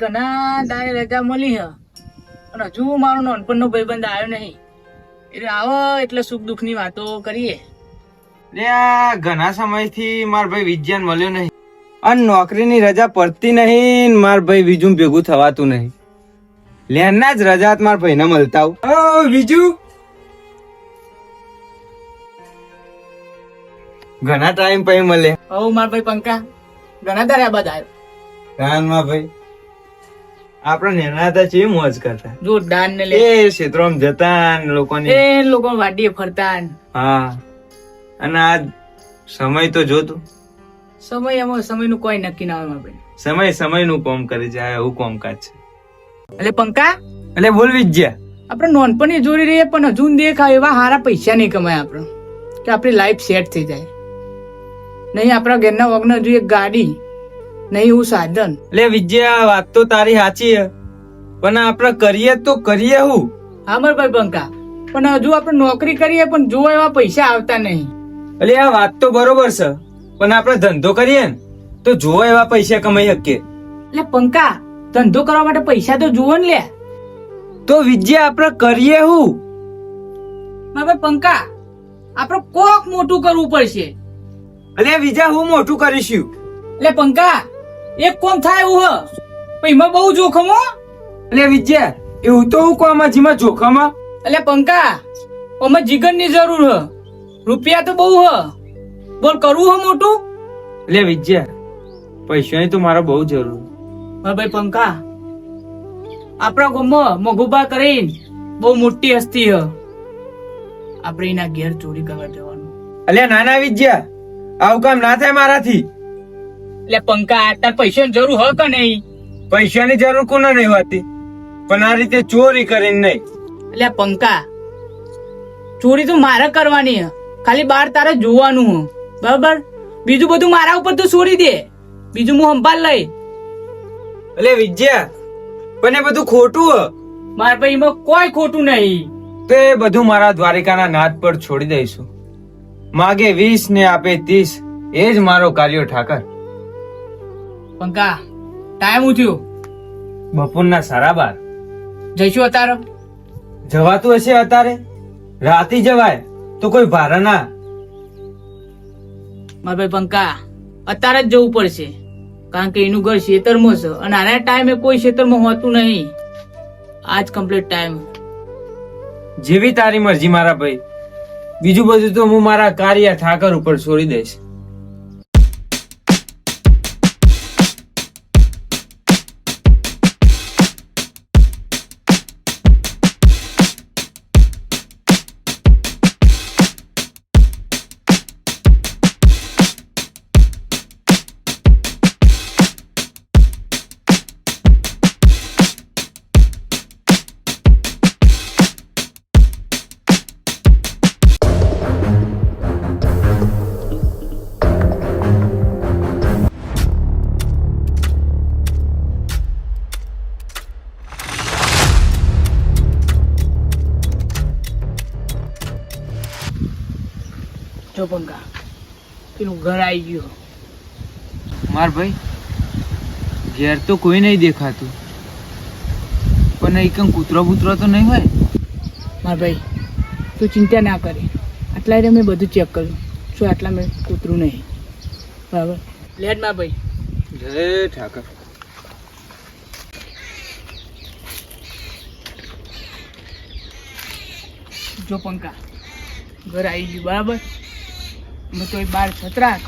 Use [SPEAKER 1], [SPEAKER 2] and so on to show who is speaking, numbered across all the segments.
[SPEAKER 1] ઘણા દાડે રજા મળી હ. અને હજુ મારો નાનપણનો ભાઈબંધ આવ્યો નહીં. એટલે આવો એટલે સુખ દુઃખની વાતો કરીએ.
[SPEAKER 2] લે આ ઘણા સમયથી માર ભાઈ વિજ્ઞાન મળ્યો નહીં. અને નોકરીની રજા પડતી નહીં માર ભાઈ બીજું ભેગું થવાતું નહીં. લેના જ રજા માર ભાઈને મળતા બીજું ઘણા ટાઈમ પછી મળે.
[SPEAKER 1] ઓ માર ભાઈ પંકા ઘણા તારે આબાદ આવ્યો.
[SPEAKER 2] કાનમાં ભાઈ? આપણે નેના હતા ચેવી મોજ કરતા.
[SPEAKER 1] જોરદાર ને લે.
[SPEAKER 2] એ ક્ષેત્રોમાં જતા ને
[SPEAKER 1] એ લોકો વાડીએ ફરતા
[SPEAKER 2] હા. અને આ સમય તો જોતો.
[SPEAKER 1] સમય એમાં સમયનું કોઈ નક્કી ના હોય ભાઈ
[SPEAKER 2] સમય સમયનું કોમ કરે છે આ એવું કોમકાજ છે.
[SPEAKER 1] એટલે પંકા?
[SPEAKER 2] એટલે બોલ વિજ્યા.
[SPEAKER 1] આપણે નાનપણની જોડી રહીએ પણ હજુ દેખાય એવા સારા પૈસા નહીં કમાય આપણે. કે આપણી લાઈફ સેટ થઈ જાય. નહીં આપણા ઘરના વગન એક ગાડી નહીં હું સાધન.
[SPEAKER 2] એટલે વિજ્યા વાત તો તારી સાચી છે પણ આપણે કરીએ તો કરીએ હું?
[SPEAKER 1] હા મારા ભાઈ પંકા પણ હજુ આપણે નોકરી કરીએ પણ જો એવા પૈસા આવતા નહીં.
[SPEAKER 2] એટલે આ વાત તો બરોબર છે. પણ આપણે ધંધો કરીએ ને તો જો એવા પૈસા કમાઈ શકીએ.
[SPEAKER 1] એટલે પંકા ધંધો કરવા માટે પૈસા તો જુઓ ને લે.
[SPEAKER 2] તો વિજ્યા આપણે કરીએ હું?
[SPEAKER 1] મારા પંકા આપણે કોક મોટું કરવું પડશે.
[SPEAKER 2] અરે વિજય હું મોટું કરીશું.
[SPEAKER 1] એટલે પંકા એક કોમ થાય એવું હ. પણ એમાં બહુ જોખમ હો.
[SPEAKER 2] એટલે વિજ્યા એવું તો હું કોમાં જેમાં જોખમ હ?
[SPEAKER 1] એટલે પંકા ઓમાં જીગનની જરૂર હ. રૂપિયા તો બહુ હ. બોલ કરવું હ મોટું?
[SPEAKER 2] એટલે વિજ્યા પૈસાની તો મારા બહુ જરૂર.
[SPEAKER 1] હા ભાઈ પંકા આપણા ગામમાં મગુબા કરીને બહુ મોટી હસ્તી હ. આપણે એના ઘેર ચોરી કરવા જવાનું.
[SPEAKER 2] અલ્યા નાના વિજ્યા આવું કામ ના થાય મારાથી.
[SPEAKER 1] એટલે પંકા તાર પૈસાની જરૂર હ કે નહીં?
[SPEAKER 2] પૈસાની જરૂર કોને નહીં હોતી? પણ આ રીતે ચોરી કરીને નહીં.
[SPEAKER 1] એટલે પંકા ચોરી તો મારે કરવાની હ. ખાલી બાર તારે જોવાનું હ. બરાબર? બીજું બધું મારા ઉપર તો છોડી દે. બીજું હું સંભાળ લઈ
[SPEAKER 2] એટલે વિજ્યા પણ એ બધું ખોટું હ.
[SPEAKER 1] મારા ભાઈ કોઈ ખોટું નહીં.
[SPEAKER 2] તો એ બધું મારા દ્વારિકાના નાથ પર છોડી દઈશું. માગે વીસ ને આપે ત્રીસ. એ જ મારો કાર્યો ઠાકર.
[SPEAKER 1] પંકા ટાઈમ ઉઠ્યો.
[SPEAKER 2] બપોરના સારા બાર.
[SPEAKER 1] જઈશું અતારે?
[SPEAKER 2] જવાતું હશે અત્યારે રાતે જવાય તો કોઈ ભારા ના.
[SPEAKER 1] મારા ભાઈ પંકા અત્યારે જ જવું પડશે. કારણ કે એનું ઘર ખેતરમાં છે અને આના ટાઈમે કોઈ ખેતરમાં હોતું નહીં. આજ કમ્પ્લીટ ટાઈમ
[SPEAKER 2] જેવી તારી મરજી મારા ભાઈ. બીજું બધું તો હું મારા કાર્ય ઠાકર ઉપર છોડી દઈશ.
[SPEAKER 1] જો પેલું ઘર આવી ગયું.
[SPEAKER 2] માર ભાઈ ઘેર તો કોઈ નહીં દેખાતું. પણ એક કૂતરો બૂતરો તો નહીં હોય?
[SPEAKER 1] માર ભાઈ તું ચિંતા ના કરે. આટલા મેં બધું ચેક કર્યું. શું આટલા મેં કૂતરું નહીં? બરાબર? લેટ મારા ભાઈ.
[SPEAKER 2] જય ઠાકર.
[SPEAKER 1] જો પંકા ઘર આવી ગયું બરાબર? મેં તો બાર છતરાક.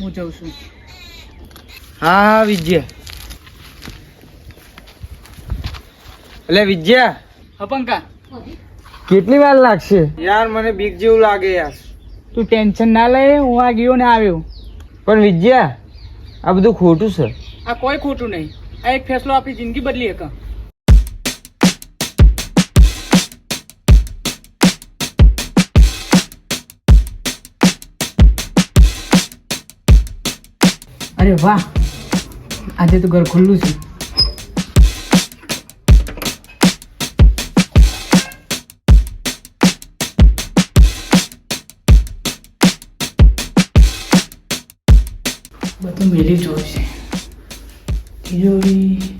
[SPEAKER 1] હું જઉં છું.
[SPEAKER 2] હા વિજ્યા. એટલે વિજ્યા.
[SPEAKER 1] હપંકા પંકા
[SPEAKER 2] કેટલી વાર લાગશે? યાર મને બીક જેવું લાગે યાર.
[SPEAKER 1] તું ટેન્શન ના લે હું આ ગયો ને આવ્યો.
[SPEAKER 2] પણ વિજયા આ બધું ખોટું છે.
[SPEAKER 1] આ કોઈ ખોટું નહીં. આ એક ફેસલો આપણી જિંદગી બદલી શકે અરે વાહ. આજે તો ઘર ખુલ્લું છે. બધું મેલી જોયું છે તિજોરી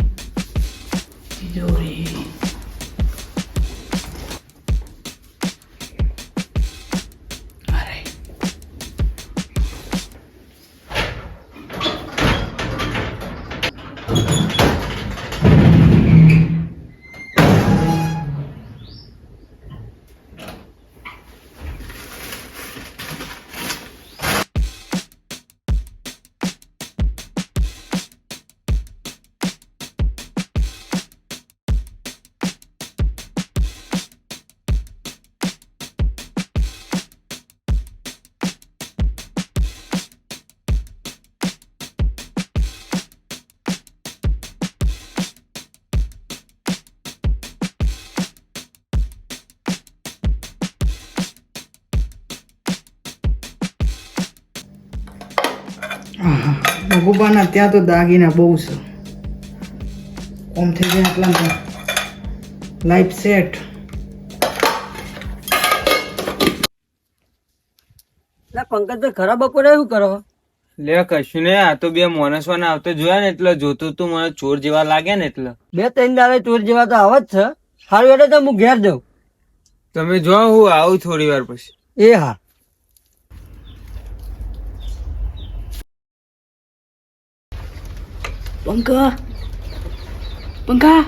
[SPEAKER 1] ભગુબાના ત્યાં તો દાગીના બહુ છે. ઓમ થઈ ગયા આટલા લાઈફ સેટ
[SPEAKER 3] પંકજ તો ખરાબ બપોરે શું કરો?
[SPEAKER 2] લે કશું ને આ તો બે માણસોને આવતો જોયા ને એટલે જોતું તું મને ચોર જેવા લાગે ને એટલે.
[SPEAKER 3] બે ત્રણ દાડે ચોર જેવા તો આવ જ છે. સારું એટલે તો હું ઘેર જાઉં.
[SPEAKER 2] તમે જો હું આવું થોડી વાર પછી.
[SPEAKER 3] એ હા.
[SPEAKER 1] પંકા પંખા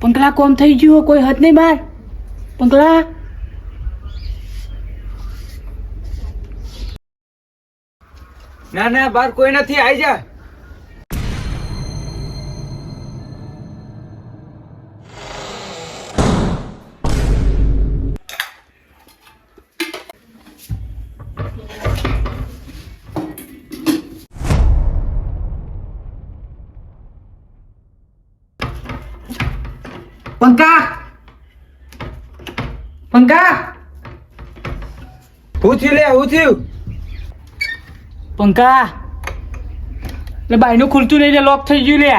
[SPEAKER 1] પંકલા કોમ થઈ ગયું કોઈ હદ નહીં બાર પંકલા
[SPEAKER 2] ના ના, બાર કોઈ નથી આવી જા.
[SPEAKER 1] પંકા પંકા
[SPEAKER 2] હું થયું લે હું થયું
[SPEAKER 1] પંકા એટલે બાયનું ખુલતું નહીં લે લોક થઈ ગયું લે.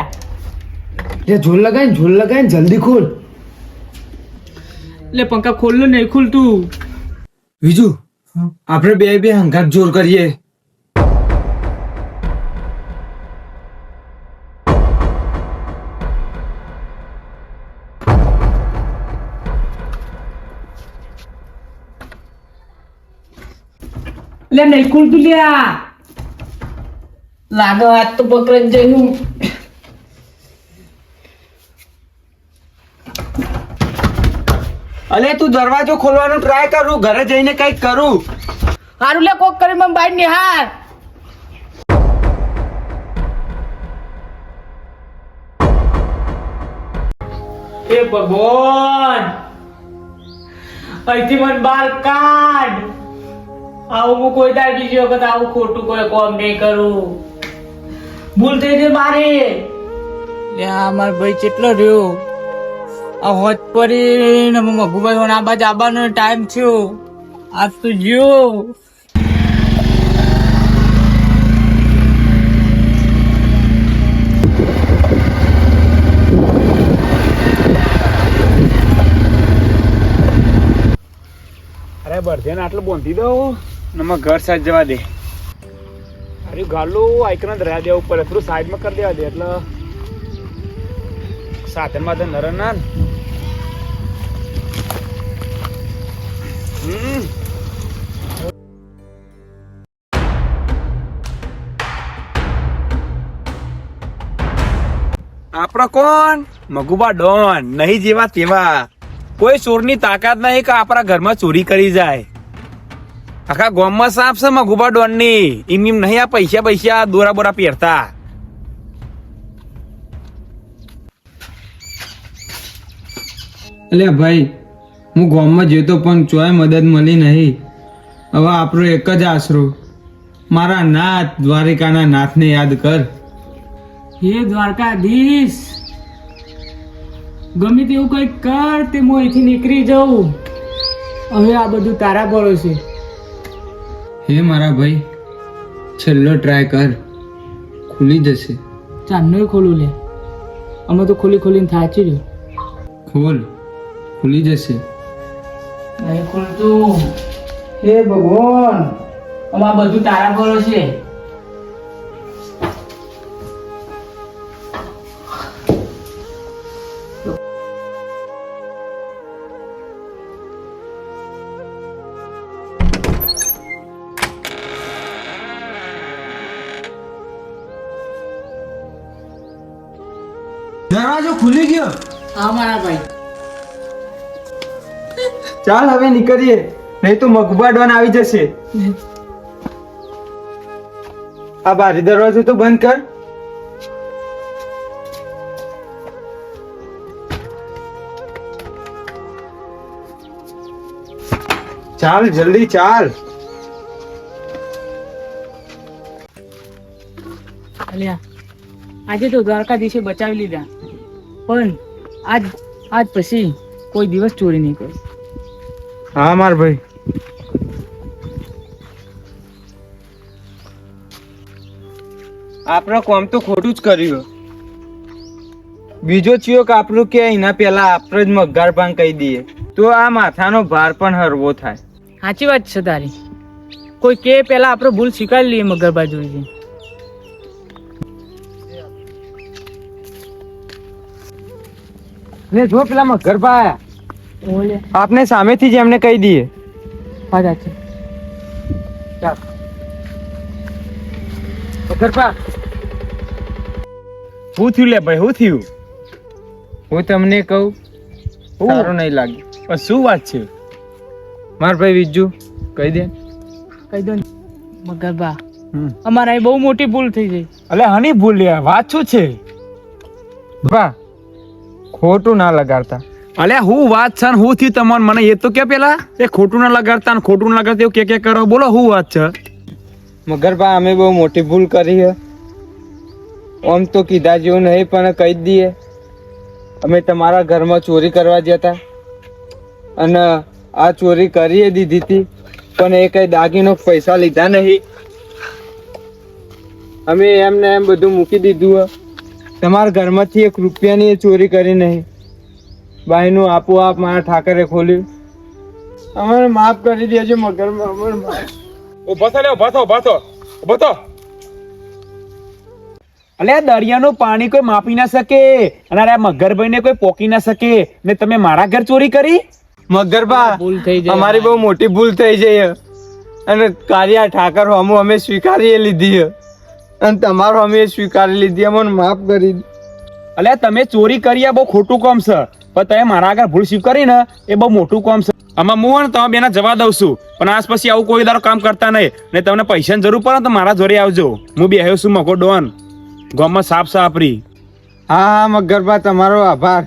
[SPEAKER 2] લે ઝોલ લગાય ને ઝોલ લગાય ને જલ્દી ખોલ.
[SPEAKER 1] એટલે પંખા ખોલલું નહીં ખુલતું.
[SPEAKER 2] બીજું આપણે બે બે હંગાત જોર કરીએ.
[SPEAKER 1] એટલે નહીં ખુલતું લ્યા લાગે હાથ તો પકડ જઈનું
[SPEAKER 2] અલે તું દરવાજો ખોલવાનો ટ્રાય કરું ઘરે જઈને કંઈક કરું.
[SPEAKER 1] હારું લે કોક કરી મને બાઈ નિહાર. એ ભગવાન અહીંથી મને બાર કાઢ. આવું હું કોઈ દાડ બીજી વખત આવું ખોટું કોઈ કોમ નહીં કરું. ભૂલ થઈ ગઈ મારી. લે આ મારો ભાઈ કેટલો રહ્યો? આ હોત પડી ને મગુભાઈ આ બાજુ આવવાનો ટાઈમ થયો. આજ તો જ્યો
[SPEAKER 4] અરે બરધ્યાને આટલું બોંધી દઉં ને ઘર સાઈડ જવા દે. અરે ગાલું આઈકન જ રહ્યા દે ઉપર થોડું સાઈડમાં કરી દેવા દે એટલે સાધનમાં તો નર ના. હમ. આપણો કોણ? મગુબા ડોન નહીં જેવા તેવા. કોઈ ચોરની તાકાત નહીં કે આપણા ઘરમાં ચોરી કરી જાય. આખા ગામમાં સાપ છે મગુબા ડોનની એમ એમ નહીં આ પૈસા પૈસા દોરા બોરા પહેરતા.
[SPEAKER 2] એટલે ભાઈ હું ગામમાં જતો પણ ચોય મદદ મળી નહીં. હવે આપણો એક જ આશરો. મારા નાથ દ્વારિકાના નાથને યાદ કર.
[SPEAKER 1] હે દ્વારકાધીશ ગમે તેવું કંઈક કર તે હું અહીંથી નીકળી જાઉં. હવે આ બધું તારા ભરોસે.
[SPEAKER 2] હે મારા ભાઈ છેલ્લો ટ્રાય કર. ખુલી જશે.
[SPEAKER 1] ચાંદનું ખોલું લે. અમે તો ખોલી ખોલીને થાચી રહ્યો
[SPEAKER 2] ખોલ ખુલી જશે.
[SPEAKER 1] નહીં ખુલતું. હે ભગવાન અમે આ બધું તારા ભરોસે
[SPEAKER 2] દરવાજો ખુલી ગયો?
[SPEAKER 1] હા મારા ભાઈ.
[SPEAKER 2] ચાલ હવે નીકળીએ. નહીં તો મગબા ડોન આવી જશે. આ બારી દરવાજો તો બંધ કર. ચાલ જલ્દી ચાલ.
[SPEAKER 1] અલ્યા આજે તો દ્વારકાધીશે બચાવી લીધા. પણ આજ આજ પછી કોઈ દિવસ ચોરી નહીં કરું.
[SPEAKER 2] હા માર ભાઈ. આપણો કોમ તો ખોટું જ કર્યું. બીજો ચિયો કે આપણું કે એના પહેલા આપણે જ મગાર પણ કહી દઈએ. તો આ માથાનો ભાર પણ હરવો થાય.
[SPEAKER 1] સાચી વાત છે તારી. કોઈ કે પેલા આપણે ભૂલ સ્વીકારી લઈએ મગર બાજુથી
[SPEAKER 2] ને જો પેલા મગર આયા.
[SPEAKER 1] ઓલે.
[SPEAKER 2] આપને સામેથી જ એમને કહી દઈએ.
[SPEAKER 1] પાછા છે
[SPEAKER 2] મગરભા
[SPEAKER 4] હું થયું લે ભાઈ હું થયું?
[SPEAKER 2] હું તમને કહું? સારું નહીં લાગે.
[SPEAKER 4] પણ શું વાત છે?
[SPEAKER 2] માર ભાઈ વિજ્જુ કહી દે.
[SPEAKER 1] કહી દો
[SPEAKER 4] હમ.
[SPEAKER 1] અમારા અહીં બહુ મોટી ભૂલ થઈ ગઈ.
[SPEAKER 4] અલે હની ભૂલ લે વાત શું છે?
[SPEAKER 2] બા ખોટું ના લગાડતા.
[SPEAKER 4] અલે હું વાત છે ને હું થયું તમને મને એ તો કે પેલા? એ ખોટું ના લગાડતા ને ખોટું ના લગાડતા એવું કે કે કરો? બોલો હું વાત છે?
[SPEAKER 2] મગરભા અમે બહુ મોટી ભૂલ કરી હે. આમ તો કીધા જેવું નહીં પણ કહી દઈએ. અમે તમારા ઘરમાં ચોરી કરવા જતા અને આ ચોરી કરી દીધી હતી પણ એ કઈ દાગીનો પૈસા લીધા નહીં. અમે એમને એમ બધું મૂકી દીધું હે. તમારા ઘરમાંથી એક રૂપિયાની ચોરી કરી નહીં. બાઈનું આપોઆપ મારા ઠાકરે ખોલ્યું. અમારે માફ કરી દેજો મગર
[SPEAKER 4] ઊભો થો ઊભો થો ઊભો થો ઊભો થો. અલે દરિયાનું પાણી કોઈ માપી ના શકે. અને આ આ મગરભાઈને કોઈ પોકી ના શકે. ને તમે મારા ઘર ચોરી કરી?
[SPEAKER 2] મગરભા
[SPEAKER 1] ભૂલ થઈ જાય.
[SPEAKER 2] અમારી બહુ મોટી ભૂલ થઈ જઈ. અને કારિયા ઠાકર હમું અમે સ્વીકારી લીધી. અને તમારો અમે સ્વીકારી લીધી અમને માફ કરી દો.
[SPEAKER 4] અલે તમે ચોરી કરી બહુ ખોટું કામ છે. પણ તમે મારા આગળ ભૂલ સ્વીકારી ને એ બહુ મોટું કામ છે. આમાં હું ને તમે બેના જવા દઉં છું. પણ આજ પછી આવું કોઈ દારો કામ કરતા નહીં. ને તમને પૈસાની જરૂર પડે તો મારા જોડે આવજો. હું બેહ્યો છું મગો ડોન ગામમાં સાફ સાફરી
[SPEAKER 2] હા હા મગરબા તમારો આભાર.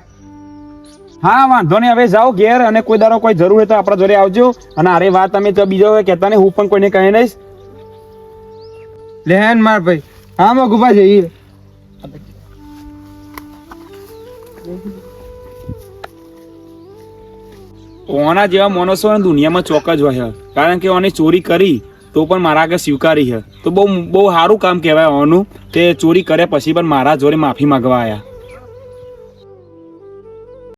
[SPEAKER 4] હા વાંધો નહીં હવે જાઓ ઘેર અને કોઈ દારો કોઈ જરૂર હોય તો આપણા જોડે આવજો. અને અરે વાત તમે તો બીજો કહેતા નહીં હું પણ કોઈને કહી નહીં.
[SPEAKER 2] લેહન માર ભાઈ. હા ગુફા જઈએ
[SPEAKER 4] ઓના જેવા માણસો દુનિયામાં ચોક જ હોય. કારણ કે ઓને ચોરી કરી, તો પણ મારા આગળ સ્વીકારી છે તો બહુ બહુ સારું કામ કહેવાય ઓનું. તે ચોરી કર્યા પછી પણ મારા જોડે માફી માંગવા આવ્યા